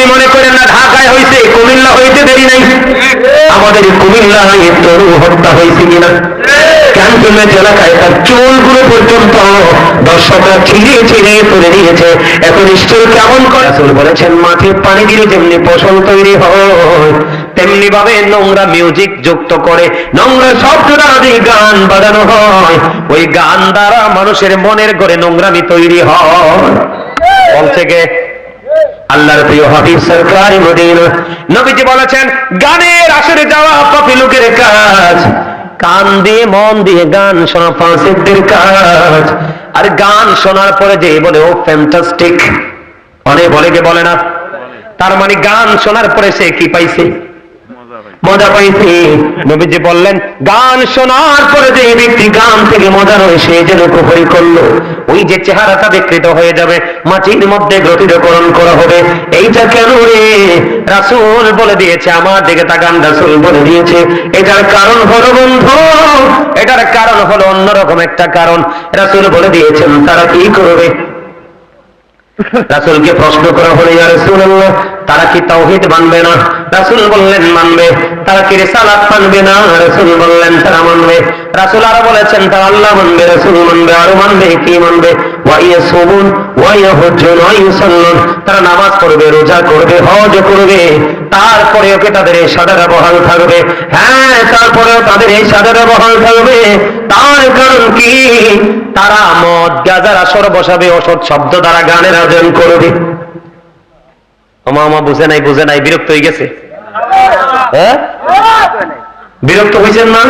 আপনি মনে করেন না, ঢাকায় হয়েছে কুমিল্লা হইতে দেরি নাই। আমাদের কুমিল্লা তরু হত্যা হয়েছে কিনা? ক্যান্টনমেন্ট এলাকায় তার চুলগুলো পর্যন্ত দর্শকরা তুলে দিয়েছে নিশ্চয় কেমন করে? বলেছেন, মাঠে পানি দিলে যেমনি ফসল তৈরি হয়, তেমনি ভাবে নোংরা মিউজিক যুক্ত করে, নোংরা গান বাজানো হয়। ওই গান দ্বারা মানুষের মনের ঘরে নোংরামি তৈরি হয়। বলছে কে আল্লাহর প্রিয় হাবিব সরকারি মদিনা। নবীজি বলেছেন, গানের আসরে যাওয়া কপি লোকের কাজ। কান দিয়ে, মন দিয়ে গান শোনা ফাঁসিদের কাজ। আর গান শোনার পরে যে বলে, ও ফ্যান্টাস্টিক অনেক বলে কে বলে না। তার মানে গান শোনার পরে সে কি পাইছে? মজা পাইছে। নবীজি বললেন, গান শোনার পরে যে ব্যক্তি গান থেকে মজা রয়ে সে যেন কুফরি করল। ওই যে চেহারাটা বিকৃত হয়ে যাবে, মাটির মধ্যে গ্রথিতকরণ করা হবে। এইটা কেন রে? রাসূল বলে দিয়েছে, আমার দিকে তাকান, রাসূল বলে দিয়েছে। এটার কারণ হলো বন্ধু, এটার কারণ হলো অন্যরকম একটা কারণ। রাসূল বলে দিয়েছেন, তারা কি করবে? রাসুলকে প্রশ্ন করা হলে রাসূলুল্লাহ, তারা কি তাওহীদ মানবে না? রাসূল বললেন, মানবে। তারা কি রিসালাত মানবে না? রাসূল বললেন, তারা মানবে। রাসূল আরও বলেছেন, তারা আল্লাহ মানবে, রাসূল মানবে, আরও মানবে, কি মানবে? তারা নামাজ পড়বে, রোজা করবে, হজ করবে। তারপরেও কি তাদের এই সাদারা বহাল থাকবে? হ্যাঁ তারপরেও তাদের এই সাদারা বহাল থাকবে। তার কারণ কি? তারা মদ, গাজার আসর বসাবে, অসৎ শব্দ দ্বারা গানের আয়োজন করবে। আমা আমা বুঝে নাই বুঝে নাই, বিরক্ত হয়ে গেছে। হ্যাঁ? বিরক্ত হয়েছেন না?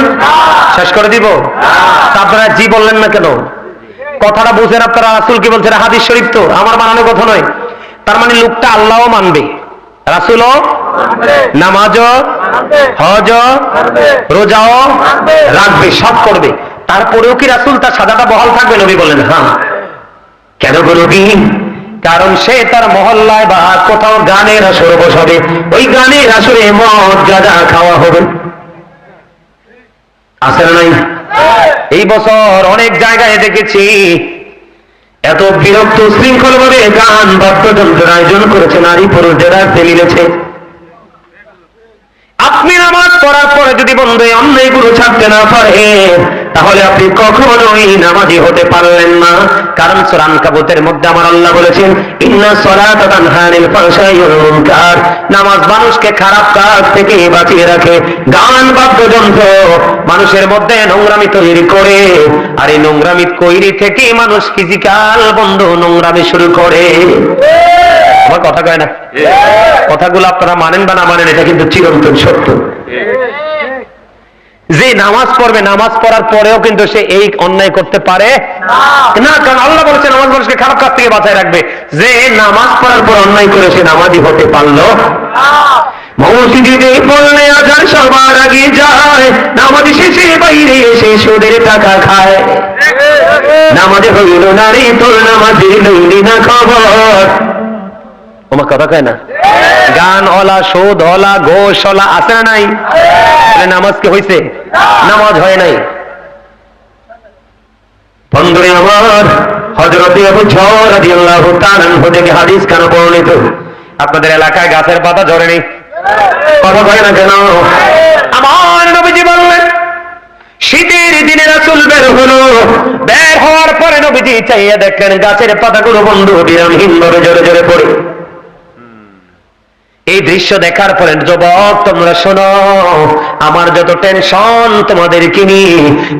শেষ করে দিব? আপনারা জি বললেন না কেন? কথাটা বুঝেন আপনারা, রাসুল কি বলছেন? হাদিস শরীফ তো, আমার বানানো কথা নয়। তার মানে লোকটা আল্লাহও মানবে। রাসুলও নামাজও হজ রোজাও রাখবে, সব করবে। তারপরেও কি রাসুল তার সাদাটা বহাল থাকবে? নবী বলেন হ্যাঁ। কেন নবী কারণ সে তার মহল্লায় বা কোথাও গানের আসরে বসাবে। ওই গানের আসরে মদ গাঁজা খাওয়া হবে। আছে না নাই? এই বছর অনেক জায়গায় দেখেছি, এত বিরক্ত শৃঙ্খল ভাবে গান, বাদ্যযন্ত্রের আয়োজন করেছে, নারী পুরুষদের রাখতে মিলেছে। আপনি নামাজ পড়ার পরে যদি বন্ধু অন্যায়গুলো ছাড়তে না পারে তাহলে আপনি কখনোই নামাজি হতে পারলেন না। কারণ সুরান কাবুতের মধ্যে আমার আল্লাহ বলেছেন, ইন্না মুনকার। নামাজ মানুষকে খারাপ কাজ থেকে বাঁচিয়ে রাখে। গান, বাদ্যযন্ত্র মানুষের মধ্যে নোংরামি তৈরি করে। আর এই নোংরামি তৈরি থেকে মানুষ ফিজিক্যাল বন্ধ নোংরামি শুরু করে। আমার কথা কয় না? কথাগুলো আপনারা মানেন বা না মানেন, এটা কিন্তু চিরন্তন সত্য। যে নামাজ পড়বে নামাজ পড়ার পরেও কিন্তু সে এই অন্যায় করতে পারে না। কারণ আল্লাহ বলেছে নামাজ মানুষকে খারাপ কাজ থেকে বাঁচায় রাখবে। যে নামাজ পড়ার পর অন্যায় করে সে নামাজি হতে পারল। মসজিদে পড়লে আজান সবার আগে যায় নামাজি শেষে বাইরে এসে সুদের টাকা খায়। নামাজে হইল না রে তোর নামাজে লইলি না খবর। তোমার কথা কয় না? গান অলা সুদ অলা ঘোষ অলা আছে না নাই? তাহলে নামাজ কি হয়েছে নামাজ হয় নাই। আপনাদের এলাকায় গাছের পাতা ঝরে নেই। কথা কয় না কেন? আমার নবীজি বললেন, শীতের দিনে রাসূল বের হলো। বের হওয়ার পরে নবীজি চাইয়া দেখলেন গাছের পাতাগুলো বন্ধু বিরামহীন ভাবে জোরে জোরে পড়ে। এই দৃশ্য দেখার পরে যুবক তোমরা শোনো আমার যত টেনশন তোমাদের কিনি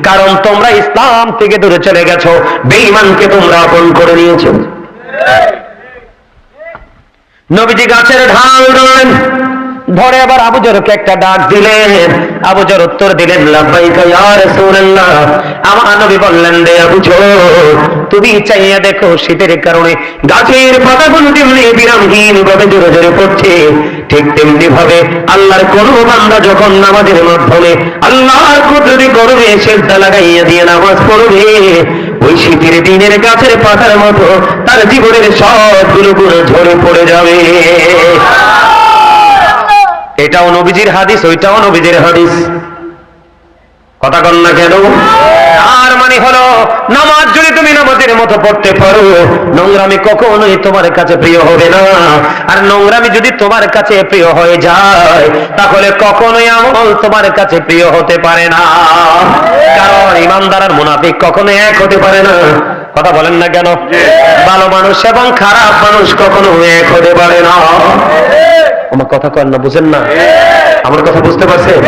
কারণ তোমরা ইসলাম থেকে দূরে চলে গেছো বেঈমানকে তোমরা আপন করে নিয়েছো। নবীজি গাছের ঢাল ধরে আবার আবু একটা ডাক দিলেন। আবু জর উত্তর দিলেন বললেন রে তুমি চাইয়া দেখো শীতের কারণে গাছের পাতাগুলো যেমনি বিরামহীন ভাবে জোরে জোরে পড়ছে। ঠিক তেমনি ভাবে আল্লাহর কোন বান্দা যখন নামাজের মাধ্যমে আল্লাহর কুদরতি করবে সেজদা লাগাইয়া দিয়ে নামাজ পড়বে, ওই শীতের দিনের গাছের পাতার মতো তার জীবনের সবগুলো গুলো ঝরে পড়ে যাবে। এটাও নবীজির হাদিস ওইটাও নবীজির হাদিস। কথা কন না কেন? আর মানে হলো নামাজ যদি তুমি নামাজের মতো পড়তে পারো নোংরামি কখনোই তোমার কাছে প্রিয় হবে না। আর নোংরামি যদি তোমার কাছে প্রিয় হয়ে যায় তাহলে কখনোই আমল তোমার কাছে প্রিয় হতে পারে না। কারণ ইমানদার আর মুনাফিক কখনো এক হতে পারে না। কথা বলেন না কেন? ভালো মানুষ এবং খারাপ মানুষ কখনো এক হতে পারে না। আমার কথা কর না বুঝেন না? আমার কথা বুঝতে পারছেন?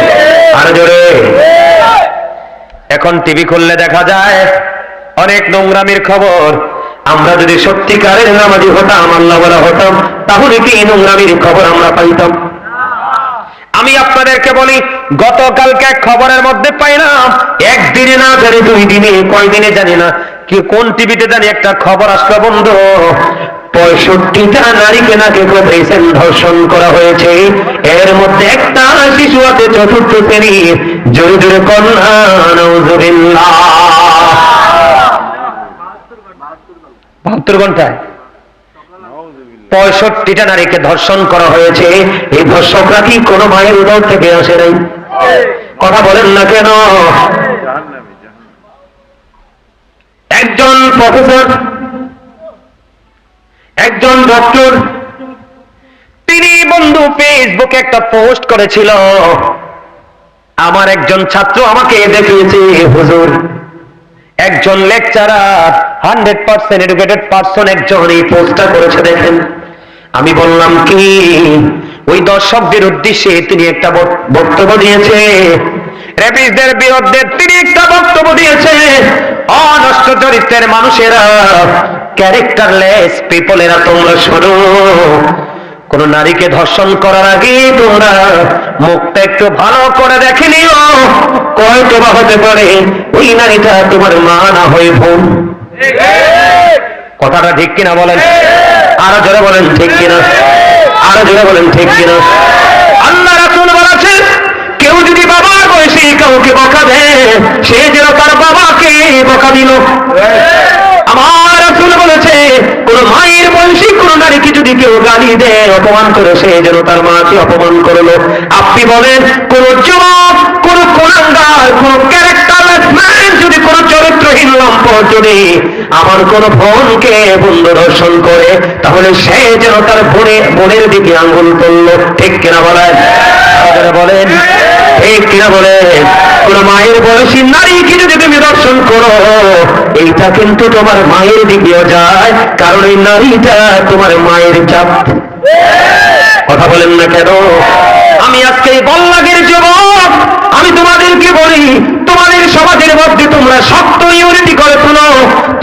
আরও জোরে। এখন টিভি খুললে দেখা যায়, অনেক নোংরামির খবর। আমরা যদি সত্যিকারের নামাজি হতাম, আল্লাহ বলা হতাম, তাহলে কি নোংরামির খবর আমরা পাইতাম? আমি আপনাদেরকে বলি, গতকালকে খবরের মধ্যে পাইলাম, একদিনে না জানি দুই দিনে, কয়দিনে জানি না, কি কোন টিভিতে জানি একটা খবর আসলো বন্ধু? পঁয়ষট্টিটা নারীকে নাকি পেয়েছেন ধর্ষণ করা হয়েছে। এর মধ্যে একটা শিশু আছে, চতুর্থ শ্রেণি, জোরে জোরে কন্যা বাহাত্তর ঘন্টায় পঁয়ষট্টিটা নারীকে ধর্ষণ করা হয়েছে। এই ধর্ষকরা কি কোনো মায়ের উদর থেকে আসে নাই? কথা বলেন না কেন? একজন প্রফেসর একজন ডক্টর তিনি বন্ধু ফেসবুকে একটা পোস্ট করেছিল। আমার একজন ছাত্র আমাকে দেখিয়েছে, হুজুর, একজন lecturer hundred percent educated person একজন এই পোস্টটা করেছে দেখেন। আমি বললাম, কি? ওই দর্শকদের উদ্দেশ্যে তিনি একটা বক- বক্তব্য দিয়েছে। রেপিসদের বিরুদ্ধে তিনি একটা বক্তব্য দিয়েছে। অনষ্ট চরিত্রের মানুষেরা ক্যারেক্টারলেস পিপলেরা তোমরা শোনো। কোন নারীকে ধর্ষণ করার আগে তোমরা মুখটা একটু ভালো করে দেখে নিও। কয়তো বা হতে পারে ওই নারীটা তোমার মা না হয়ে বোন কথাটা ঠিক কিনা বলেন? আরও জোরে বলেন, ঠিক কিনা? আরও জোরে বলেন, ঠিক কিনা? আল্লাহ রাসূল বলেছেন, কেউ যদি বাবার বয়সে কাউকে বকা দেয়, সে যেন তার বাবাকে বকা দিল। আমার রাসূল বলেছে, কোন মায়ের বয়সী কোন নারীকে যদি কেউ গালি দেয়, অপমান করে, সে যেন তার মাকে অপমান করল। আপনি বলেন, কোন যুবক কোন কোনাঙ্গার কোন ক্যারেক্টারলেস ম্যান যদি কোন চরিত্রহীন লম্পট যদি আমার কোন বোনকে বন্ধু দর্শন করে, তাহলে সে যেন তার বোনের বোনের দিকে আঙ্গুল তুললো। ঠিক কিনা বলেন? বলেন? ঠিক কিনা বলেন? কোন মায়ের বয়সী নারীকে যদি তুমি দর্শন করো, এইটা কিন্তু তোমার মায়ের দিকেও যায়, কারণ এই নারীটা তোমার মায়ের চাপ কথা বলেন না কেন? আমি আজকে এই বল্লাগের যুবক, আমি তোমাদেরকে বলি, তোমাদের সমাজের মধ্যে তোমরা শক্ত ইউনিটি করে তুলো।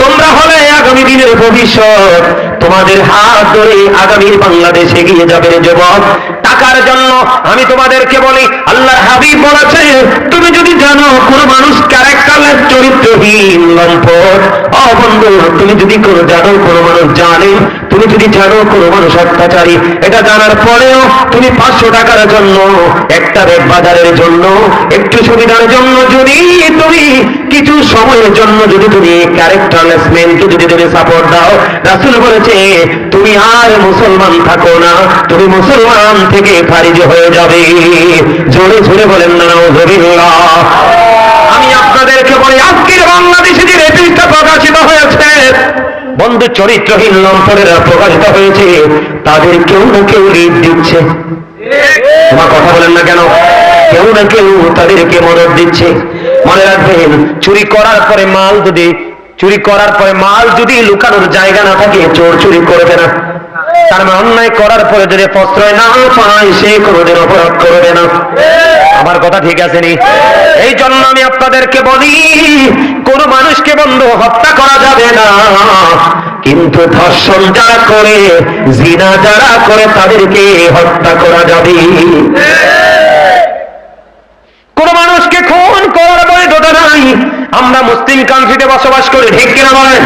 তোমরা হলে আগামী দিনের ভবিষ্যৎ। তোমাদের হাত ধরে আগামীর বাংলাদেশে এগিয়ে যাবে যুবক। টাকার জন্য আমি তোমাদেরকে বলি আল্লাহ হাবিব বলেছে, তুমি যদি জানো কোন মানুষ ক্যারেক্টারলেস চরিত্রহীন, লম্পট অবন্ধ তুমি যদি কোনো জানো কোনো মানুষ জানে তুমি যদি জানো কোনো মানুষ অত্যাচারী, এটা জানার পরেও তুমি পাঁচশো টাকার জন্য, একটা রেট বাজারের জন্য, একটু সুবিধার জন্য যদি কিছু সময়ের জন্য যদি তুমি ক্যারেক্টারলেসমেন্টকে যদি তুমি সাপোর্ট দাও রাসুল বলেছে তুমি আর মুসলমান থাকো না তুমি মুসলমান থেকে খারিজ হয়ে যাবে। জোরে জোরে বলেন না আমি আপনাদেরকে বলি আজকের বাংলাদেশে যে রেপিসটা প্রকাশিত হয়েছে বন্ধু চরিত্রহীন লম্পনেরা প্রকাশিত হয়েছে তাদের কেউ না কেউ লিড দিচ্ছে। তোমার কথা বলেন না কেন? কেউ না কেউ তাদেরকে মদত দিচ্ছে। মনে রাখবেন, চুরি করার পরে মাল যদি, চুরি করার পরে মাল যদি লুকানোর জায়গা না থাকে, চোর চুরি করবে না। তার মানে অন্যায় করার পরে যদি প্রশ্রয় না পায়, সে কোনোদিন অপরাধ করবে না। আমার কথা ঠিক আছে নি? এই জন্য আমি আপনাদেরকে বলি, কোন মানুষকে বন্ধু হত্যা করা যাবে না। কিন্তু ধর্ষণ যারা করে, জিনা যারা করে, তাদেরকে হত্যা করা যাবে। মানুষকে খুন করার বৈধতা নাই। আমরা মুসলিম কান্ট্রিতে বসবাস করি, ঠিক কিনা বলেন?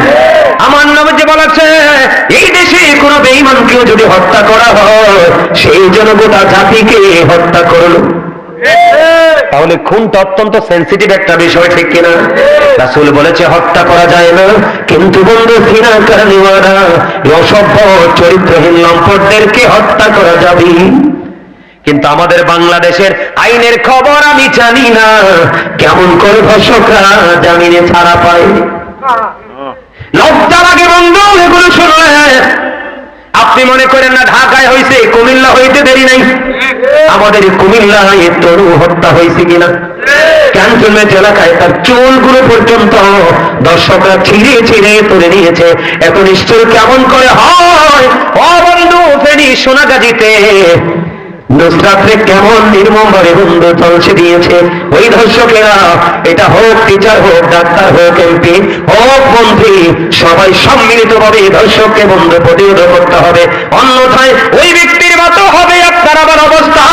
আমার নামে যে বলেছে, এই দেশে কোন বেঈমানকেও যদি হত্যা করা হয়, সেই জন্য গোটা জাতিকে হত্যা করল। তাহলে খুনটা অত্যন্ত সেন্সিটিভ একটা বিষয়, ঠিক কিনা? রাসুল বলেছে, হত্যা করা যায় না। কিন্তু বন্ধু সিনা কারণিওয়ারা অসভ্য, চরিত্রহীন লম্পটদেরকে হত্যা করা যাবে। কিন্তু আমাদের বাংলাদেশের আইনের খবর আমি জানি না। কেমন করে ধর্ষকরা জামিনে ছাড়া পায়? লজ্জা লাগে বন্ধু, এগুলো শুনলে আপনি মনে করেন না ঢাকায় হয়েছে কুমিল্লা হইতে দেরি নাই? আমাদের কুমিল্লায় তরু হত্যা হয়েছে কিনা? ক্যান্টনমেন্ট এলাকায় তার চুলগুলো পর্যন্ত দর্শকরা ছিঁড়ে ছিঁড়ে তুলে নিয়েছে। এত নিশ্চয় কেমন করে হয়? ও বন্ধু, ফেনি সোনাগাজিতে নুসরাতরে কেমন নির্মম ভাবে বন্ধু চলছে দিয়েছে? ওই ধর্ষকেরা, এটা হোক টিচার হোক, ডাক্তার হোক, এমপি হোক, মন্ত্রী, সবাই সম্মিলিত ভাবে এই ধর্ষককে বন্ধু প্রতিরোধ করতে হবে। অন্যথায় ওই ব্যক্তির মতো হবে আপনার আবার অবস্থা।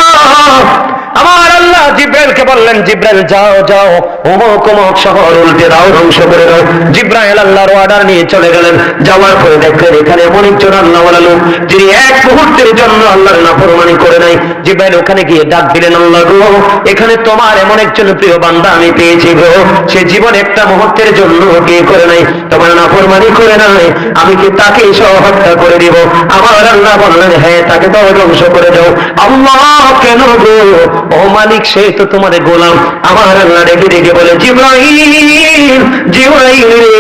আমার আল্লাহ জিব্রাইলকে বললেন, জিব্রাইল, যাও যাও। অমুক অমুক শহর, উল্টে দাও, ধ্বংস করে দাও। জিব্রাইল আল্লাহর অর্ডার নিয়ে চলে গেলেন। যাওয়ার পরে দেখলেন, এখানে এমন একজন আল্লাহ লোক, যিনি এক মুহূর্তের জন্য আল্লাহর নাফরমানি করে নাই। জিব্রাইল ওখানে গিয়ে ডাক দিলেন, আল্লাহ গো, এখানে তোমার এমন একজন প্রিয় বান্দা আমি পেয়েছি গো। সে জীবন একটা মুহূর্তের জন্য কি করে নাই। তোমার নাফরমানি করে নাই। আমি কি তাকে সহ হত্যা করে দিব? আমার আল্লাহ বললেন হ্যাঁ তাকে তো ধ্বংস করে দাও। আল্লাহ, কেন গো? মালিক সে তো তোমার গোলাম। আমার আল্লাহ ডেকে ডেকে বলে, জিব্রাইল রে।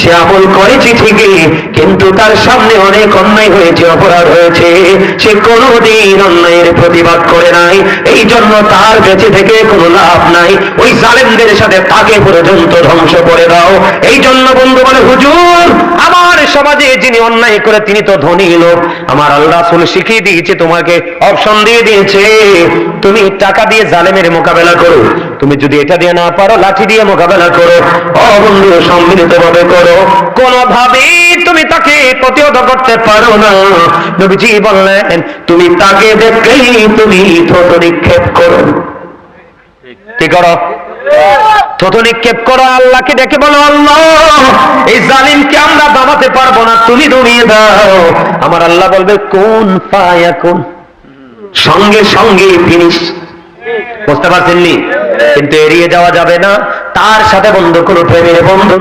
সে আমল ঠিকই কিন্তু তার সামনে অনেক অন্যায় হয়েছে, অপরাধ হয়েছে। সে কোনোদিন অন্যায়ের প্রতিবাদ করে নাই। এই জন্য তার বেঁচে থেকে কোনো লাভ নাই। ওই জালেমদের সাথে তাকে পর্যন্ত ধ্বংস করে দাও। এই জন্য বন্ধু বলে হুজুর সমাজে যিনি অন্যায় করে তিনি তো ধনী লোক। আমার আল্লাহ রাসূল শিখিয়ে দিয়েছে তোমাকে অপশন দিয়ে দিয়েছে। তুমি টাকা দিয়ে জালেমের মোকাবেলা করো। তুমি যদি এটা দিয়ে না পারো লাঠি দিয়ে মোকাবেলা করো। ও বন্ধু সম্মিলিত ভাবে করো। কোনোভাবেই তুমি তাকে প্রতিহত করতে পারো না। নবীজি বললেন তুমি তাকে দেখলেই তুমি নিক্ষেপ করো। কি করো? থত নিক্ষেপ করো, আল্লাহকে ডেকে বলো, আল্লাহ, এই জালিমকে আমরা দামাতে পারব না, তুমি দমিয়ে দাও। আমার আল্লাহ বলবে, কোন পায় এখন? সঙ্গে সঙ্গে ফিনিশ। বুঝতে পারছেননি? কিন্তু এড়িয়ে যাওয়া যাবে না। তার সাথে বন্ধু কোনো প্রেমের বন্ধু